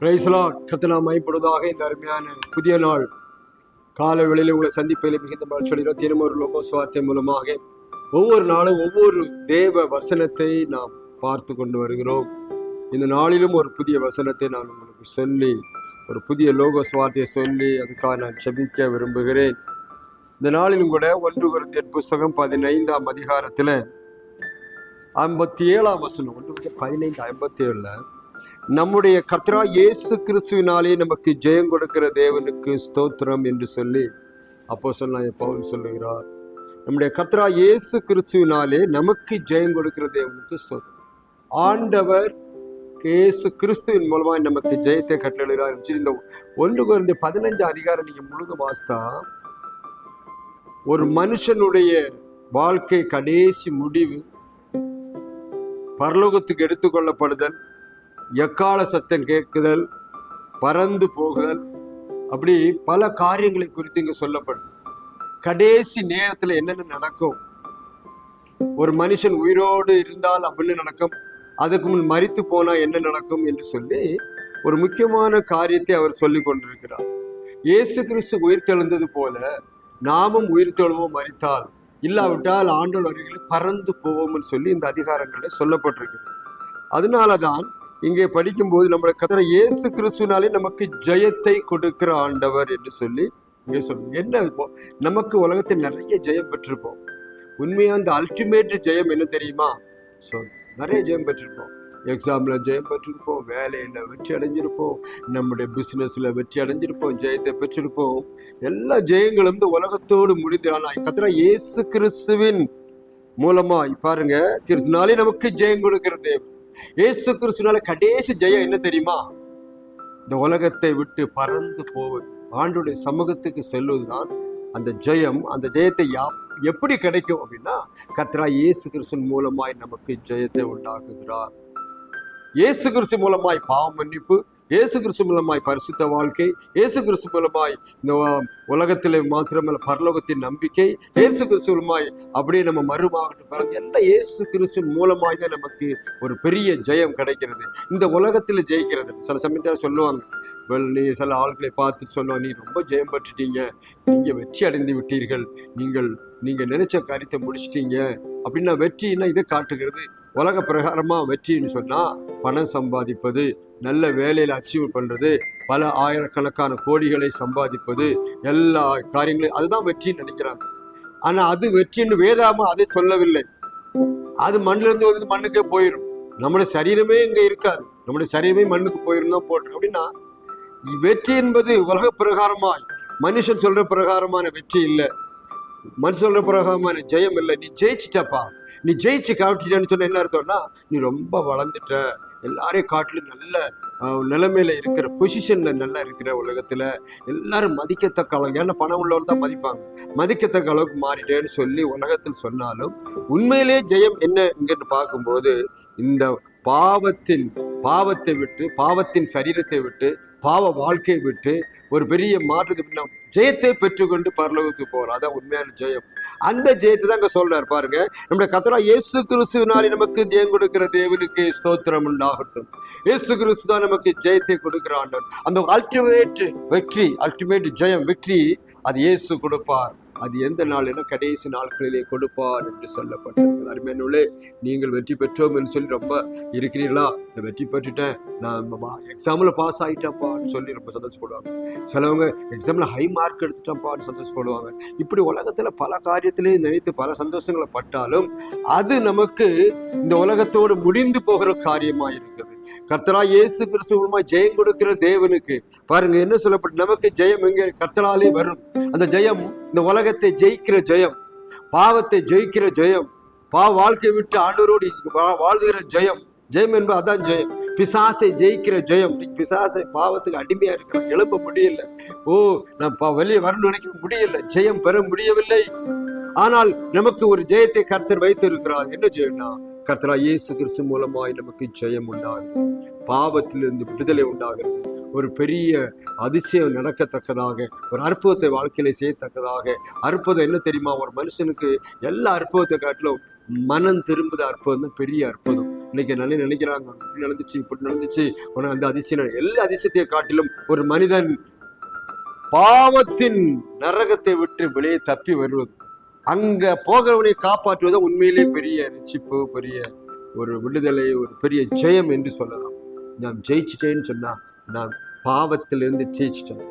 பிரைஸ்லா கத்தனா மைப்படுவதாக இந்த அருமையான புதிய நாள். கால வேளையில் உள்ள சந்திப்பதில் மிகுந்த மகிழ்ச்சி தினமொரு லோகோ சுவார்த்தை மூலமாக ஒவ்வொரு நாளும் ஒவ்வொரு தேவ வசனத்தை நாம் பார்த்து கொண்டு வருகிறோம். இந்த நாளிலும் ஒரு புதிய வசனத்தை நான் உங்களுக்கு சொல்லி ஒரு புதிய லோக சுவார்த்தையை சொல்லி அதுக்காக நான் செபிக்க விரும்புகிறேன். இந்த நாளிலும் கூட ஒன்று குருந்தியர் புஸ்தகம் பதினைந்தாம் அதிகாரத்தில் ஐம்பத்தி ஏழாம் வசனம் ஒன்று பதினைந்து ஐம்பத்தி ஏழில் நம்முடைய கத்ரா இயேசு கிறிஸ்துவினாலே நமக்கு ஜெயம் கொடுக்கிற தேவனுக்கு ஸ்தோத்திரம் என்று சொல்லி அப்போ சொன்ன பவுல் சொல்லுகிறார். நம்முடைய கத்ரா இயேசு கிறிஸ்துவினாலே நமக்கு ஜெயம் கொடுக்கிற தேவனுக்கு ஸ்தோத்திரம். ஆண்டவர் இயேசு கிறிஸ்துவின் மூலமாக நமக்கு ஜெயத்தை கட்டளிகிறார் இந்த ஒன்று குறைந்த பதினஞ்சு அதிகாரம் நீங்க முழுக்க வாசித்தா ஒரு மனுஷனுடைய வாழ்க்கை கடைசி முடிவு பரலோகத்துக்கு எடுத்துக்கொள்ளப்படுதல் எக்கால சத்தம் கேட்குதல் பறந்து போகுதல் அப்படி பல காரியங்களை குறித்து இங்கே சொல்லப்படும். கடைசி நேரத்தில் என்னென்ன நடக்கும்? ஒரு மனுஷன் உயிரோடு இருந்தால் அப்படின்னு நடக்கும். அதுக்கு முன் மறித்து போனால் என்ன நடக்கும் என்று சொல்லி ஒரு முக்கியமான காரியத்தை அவர் சொல்லி கொண்டிருக்கிறார். இயேசு கிறிஸ்து உயிர் தெழுந்தது போல நாமும் உயிர் தெழுவோம் மறித்தால் இல்லாவிட்டால் ஆண்டோர் அருகில் பறந்து போவோம்னு சொல்லி இந்த அதிகாரங்களில் சொல்லப்பட்டிருக்கிறது. அதனாலதான் இங்கே படிக்கும்போது நம்மளை கத்திர இயேசு கிறிஸ்துனாலே நமக்கு ஜெயத்தை கொடுக்கிற ஆண்டவர் என்று சொல்லி இங்கே சொல்லுங்க என்ன இப்போ நமக்கு உலகத்தில் நிறைய ஜெயம் பெற்றிருப்போம். உண்மையா அந்த அல்டிமேட் ஜெயம் என்ன தெரியுமா? சொல் நிறைய ஜெயம் பெற்றிருப்போம். எக்ஸாம்ல ஜெயம் பெற்றிருப்போம் வேலையில வெற்றி அடைஞ்சிருப்போம் நம்முடைய பிசினஸ்ல வெற்றி அடைஞ்சிருப்போம் ஜெயத்தை பெற்றிருப்போம். எல்லா ஜெயங்களும் இந்த உலகத்தோடு முடிந்து கத்திர இயேசு கிறிஸ்துவின் மூலமாக பாருங்க கிறிஸ்துனாலே நமக்கு ஜெயம் கொடுக்கிற இயேசு கிறிஸ்துனால கடைசி ஜெயம் என்ன தெரியுமா? இந்த உலகத்தை விட்டு பறந்து போவது. ஆண்டுடைய சமூகத்துக்கு செல்வதுதான் அந்த ஜெயம். அந்த ஜெயத்தை யா எப்படி கிடைக்கும் அப்படின்னா கத்ரா இயேசு கிறிஸ்தன் மூலமாய் நமக்கு ஜெயத்தை உண்டாக்குகிறார். இயேசு கிறிஸ்து மூலமாய் பாவ மன்னிப்பு இயேசு கிறிஸ்து மூலமாய் பரிசுத்த வாழ்க்கை இயேசு கிறிஸ்து மூலமாய் இந்த உலகத்தில் மாத்திரமல்ல பரலோகத்தின் நம்பிக்கை இயேசு கிறிஸ்து மூலமாய் அப்படியே நம்ம மறுமாவட்டம் பிறந்து எல்லாம் இயேசு கிறிஸ்து மூலமாய் தான் நமக்கு ஒரு பெரிய ஜெயம் கிடைக்கிறது. இந்த உலகத்தில் ஜெயிக்கிறது. சில சமயத்தில் சொல்லுவாங்க நீ சில ஆட்களை பார்த்துட்டு சொல்லுவாங்க நீ ரொம்ப ஜெயம் பெற்றுட்டீங்க. நீங்கள் வெற்றி அடைந்து விட்டீர்கள். நீங்கள் நீங்கள் நினைச்ச காரியத்தை முடிச்சிட்டீங்க. அப்படின்னா வெற்றின்னா இதை காட்டுகிறது. உலக பிரகாரமாக வெற்றின்னு சொன்னால் பணம் சம்பாதிப்பது நல்ல வேலையில் அச்சீவ் பண்ணுறது பல ஆயிரக்கணக்கான கோடிகளை சம்பாதிப்பது எல்லா காரியங்களையும் அதுதான் வெற்றின்னு நினைக்கிறாங்க. ஆனால் அது வெற்றின்னு வேதாம அதை சொல்லவில்லை. அது மண்ணிலிருந்து வந்து மண்ணுக்கே போயிடும் நம்முடைய சரீரமே இங்கே இருக்காது. நம்முடைய சரீரமே மண்ணுக்கு போயிடும் தான் போட்டு அப்படின்னா வெற்றி என்பது உலக பிரகாரமாய் மனுஷன் சொல்கிற பிரகாரமான வெற்றி இல்லை. மனுஷன் பிரகாரமான ஜெயம் இல்லை நீ ஜெயிச்சிட்டப்பா. நீ ஜெயிச்சு காமிச்சிட்டேன்னு சொன்ன என்ன அர்த்தம்னா நீ ரொம்ப வளர்ந்துட்ட. எல்லாரையும் காட்டிலும் நல்ல நிலைமையில இருக்கிற பொசிஷன்ல நல்லா இருக்கிற உலகத்துல எல்லாரும் மதிக்கத்தக்க அளவு ஏன்னா பணம் உள்ளவன் தான் மதிப்பாங்க. மதிக்கத்தக்க அளவுக்கு மாறிட்டேன்னு சொல்லி உலகத்தில் சொன்னாலும் உண்மையிலே ஜெயம் என்ன இங்கன்னு பார்க்கும்போது இந்த பாவத்தின் பாவத்தை விட்டு பாவத்தின் சரீரத்தை விட்டு பாவ வாழ்க்கையை விட்டு ஒரு பெரிய மாற்றத்துக்கு ஜெயத்தை பெற்றுக்கொண்டு பரலோகத்துக்கு போறோம் அதான் உண்மையான ஜெயம். அந்த ஜெயத்தை தான் அங்கே சொல்றாரு. பாருங்க நம்முடைய கத்தரா இயேசு கிறிஸ்துவினாலே நமக்கு ஜெயம் கொடுக்கிற தேவனுக்கு ஸ்தோத்திரம் உண்டாகட்டும். இயேசு கிறிஸ்து தான் நமக்கு ஜெயத்தை கொடுக்கிற ஆண்டவர். அந்த அல்டிமேட் வெற்றி அல்டிமேட் ஜெயம் வெற்றி அது இயேசு கொடுப்பார். அது எந்த நாளிலும் கடைசி நாட்களிலே கொடுப்பார் என்று சொல்லப்பட்டிருக்கிறது. அருமையானவர்களே நீங்கள் வெற்றி பெற்றோம் என்று சொல்லி ரொம்ப இருக்கிறீர்களா? நான் வெற்றி பெற்றுட்டேன். நான் எக்ஸாமில் பாஸ் ஆகிட்டேன்ப்பான்னு சொல்லி ரொம்ப சந்தோஷப்படுவாங்க. சிலவங்க எக்ஸாமில் ஹை மார்க் எடுத்துட்டேன்ப்பான்னு சந்தோஷப்படுவாங்க. இப்படி உலகத்தில் பல காரியத்திலையும் நினைத்து பல சந்தோஷங்களை பட்டாலும் அது நமக்கு இந்த உலகத்தோடு முடிந்து போகிற காரியமாக இருக்குது கர்த்தரா இயேசு கிறிஸ்துவமா ஜெயம் கொடுக்கிற தேவனுக்கு. பாருங்க என்ன சொல்லப்பட்டு நமக்கு ஜெயம் எங்க? கர்த்தராலே வரும். அந்த ஜெயம் இந்த உலகத்தை ஜெயிக்கிற ஜெயம் பாவத்தை ஜெயிக்கிற ஜெயம் பா வாழ்க்கையை விட்டு ஆண்டவரோடு வாழ்கிற ஜெயம் ஜெயம் என்பது அதான் ஜெயம். பிசாசை ஜெயிக்கிற ஜெயம். நீ பிசாசை பாவத்துக்கு அடிமையா இருக்கிற எழுப்ப முடியல. ஓ நான் பா- வெளியே வரணும்னு நினைக்க முடியல. ஜெயம் பெற முடியவில்லை. ஆனால் நமக்கு ஒரு ஜெயத்தை கர்த்தர் வைத்திருக்கிறார். என்ன ஜெயம்னா கர்த்தரா இயேசு கிறிஸ்து மூலமாய் நமக்கு ஜெயம் உண்டாகும். பாவத்திலிருந்து விடுதலை உண்டாகிறது. ஒரு பெரிய அதிசயம் நடக்கத்தக்கதாக ஒரு அற்புதத்தை வாழ்க்கையில செய்யத்தக்கதாக அற்புதம் என்ன தெரியுமா? ஒரு மனுஷனுக்கு எல்லா அற்புதத்தை காட்டிலும் மனம் திரும்புத அற்புதம் தான் பெரிய அற்புதம். இன்னைக்கு நல்ல நினைக்கிறாங்க. இப்படி நடந்துச்சு இப்படி நடந்துச்சு. உனக்கு அந்த அதிசயம் எல்லா அதிசயத்தை காட்டிலும் ஒரு மனிதன் பாவத்தின் நரகத்தை விட்டு வெளியே தப்பி வருவது. அங்க போகிறவனை காப்பாற்றுவது உண்மையிலே பெரிய ரட்சிப்பு பெரிய ஒரு விடுதலை ஒரு பெரிய ஜெயம் என்று சொல்லலாம். நான் ஜெயிச்சிட்டேன்னு சொன்னா நான் பாவத்திலிருந்து ஜெயிச்சிட்டேன்.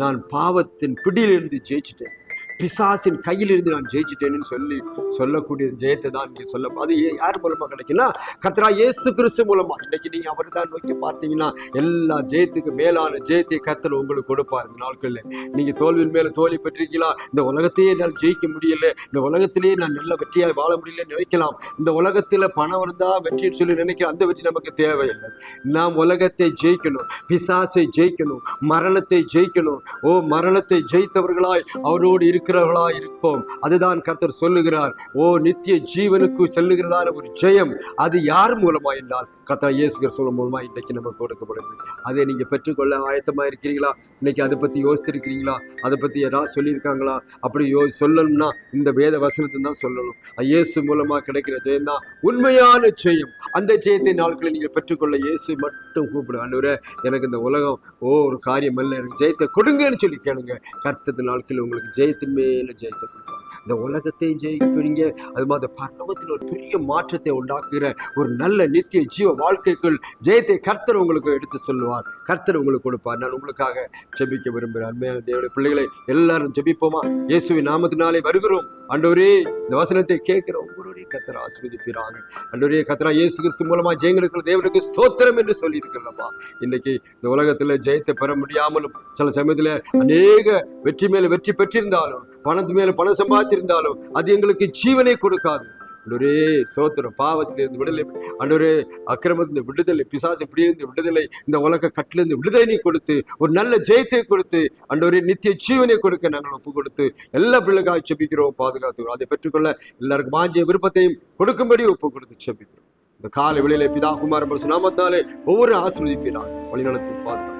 நான் பாவத்தின் பிடியிலிருந்து ஜெயிச்சிட்டேன். பிசாசின் கையிலிருந்து நான் ஜெயிச்சிட்டேன்னு சொல்லி சொல்லக்கூடிய ஜெயத்தை தான் நீங்க சொல்ல அது யார் மூலமா கிடைக்குன்னா கத்ரா இயேசு கிறிஸ்து மூலமா. இன்னைக்கு நீங்க அவர் தான் நோக்கி பார்த்தீங்கன்னா எல்லா ஜெயத்துக்கு மேலான ஜெயத்தை கத்தர் உங்களுக்கு கொடுப்பார். இந்த நாட்கள்ல நீங்க தோல்வியின் மேல தோல்வி பெற்றிருக்கலாம் இந்த உலகத்தையே என்னால் ஜெயிக்க முடியல. இந்த உலகத்திலேயே நான் நல்ல வெற்றியாக வாழ முடியல நினைக்கலாம். இந்த உலகத்துல பணம் இருந்தா வெற்றின்னு சொல்லி நினைக்கிற அந்த வெற்றி நமக்கு தேவையில்லை. நாம் உலகத்தை ஜெயிக்கணும் பிசாசை ஜெயிக்கணும் மரணத்தை ஜெயிக்கணும். ஓ மரணத்தை ஜெயித்தவர்களாய் அவரோடு இருக்கிறவர்களா இருப்போம் அதுதான் கர்த்தர் சொல்லுகிறார். ஓ நித்திய ஜீவனுக்கு செல்லுகிறதான ஒரு ஜெயம் அது யார் மூலமா என்றால் கர்த்தர் இயேசுகிற சொல்ல மூலமா இன்னைக்கு நமக்கு கொடுக்கப்படுது அதை நீங்க பெற்றுக்கொள்ள ஆயத்தமா இருக்கிறீங்களா இன்னைக்கு அதை பற்றி யோசித்திருக்கிறீங்களா? அதை பற்றி யாராவது சொல்லியிருக்காங்களா? அப்படி யோ சொல்லணும்னா இந்த வேத வசனத்தை தான் சொல்லணும். இயேசு மூலமாக கிடைக்கிற ஜெயம் தான் உண்மையான ஜெயம். அந்த ஜெயத்தை நாட்களை நீங்கள் பெற்றுக்கொள்ள இயேசு மட்டும் கூப்பிடு ஆண்டவரே எனக்கு இந்த உலகம் ஓ ஒரு காரியம் அல்ல எனக்கு ஜெயத்தை கொடுங்கன்னு சொல்லி கேளுங்க. கர்த்தத்து நாட்களில் உங்களுக்கு ஜெயத்தின் மேலே ஜெயத்தை கொடுப்பார். இந்த உலகத்தையும் ஜெயிப்பீங்க அது மாதிரி பரலோகத்தில் ஒரு பெரிய மாற்றத்தை உண்டாக்குகிற ஒரு நல்ல நித்திய ஜீவ வாழ்க்கைக்குள் ஜெயத்தை கர்த்தர் உங்களுக்கு எடுத்து சொல்லுவார். கர்த்தர் உங்களுக்கு கொடுப்பார். நான் உங்களுக்காக ஜெபிக்க விரும்புகிறேன். அருமையான தேவனுடைய பிள்ளைகளை எல்லாரும் ஜெபிப்போமா? இயேசுவின் நாமத்தினாலே வருகிறோம். அண்டோரே இந்த வசனத்தை கேட்கிற ஒவ்வொருவரையும் கர்த்தர் ஆஸ்வதிப்பிறாங்க அண்டோரே கத்தரா இயேசு கிறிஸ்து மூலமா ஜெயங்களுக்கு தேவனுக்கு ஸ்தோத்திரம் என்று சொல்லியிருக்கிறப்பா இன்னைக்கு இந்த உலகத்தில் ஜெயத்தை பெற முடியாமலும் சில சமயத்தில் அநேக வெற்றி மேல வெற்றி பெற்றிருந்தாலும் பணத்து மேல பணம் சம்பாதிச்சிருந்தாலும் அது எங்களுக்கு ஜீவனை கொடுக்காது. அன்றரே சோத்திரம் பாவத்திலிருந்து விடுதலை. அன்றரே அக்கிரமத்திலிருந்து விடுதலை பிசாசு இப்படி இருந்து விடுதலை இந்த உலக கட்டிலிருந்து விடுதலை நீ கொடுத்து ஒரு நல்ல ஜெயத்தை கொடுத்து அன்றவரே நித்திய ஜீவனை கொடுக்க நாங்கள் ஒப்பு கொடுத்து எல்லா பிள்ளைக்காக செபிக்கிறோம் பாதுகாத்துக்கிறோம். அதை பெற்றுக்கொள்ள எல்லாருக்கும் மாஞ்சிய விருப்பத்தையும் கொடுக்கும்படி ஒப்பு கொடுத்து செபிக்கிறோம். இந்த காலை வெளியில பிதா குமார் நாமத்தாலே ஒவ்வொரு ஆசிர்வதிப்பினார் வழிநடத்தி பாதுகாப்பு.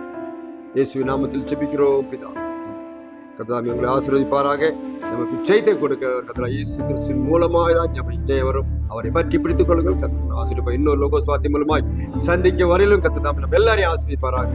இயேசு நாமத்தில் செபிக்கிறோம் பிதா. கர்த்தாவே உங்களை ஆசீர்வதிப்பாராக. நமக்கு ஜெயத்தை கொடுக்க கர்த்தரா இயேசு கிறிஸ்துவின் மூலமாக தான் ஜெப ஜெயம் வரும். அவரை பற்றி பிடித்துக் கொள்ளுங்கள். கர்த்தர் ஆசிரியப்பா இன்னொரு லோகோ சுவாத்தி மூலமாய் சந்திக்க வரையிலும் கர்த்தர் நம்ம எல்லாரையும் ஆசீர்வதிப்பாராக.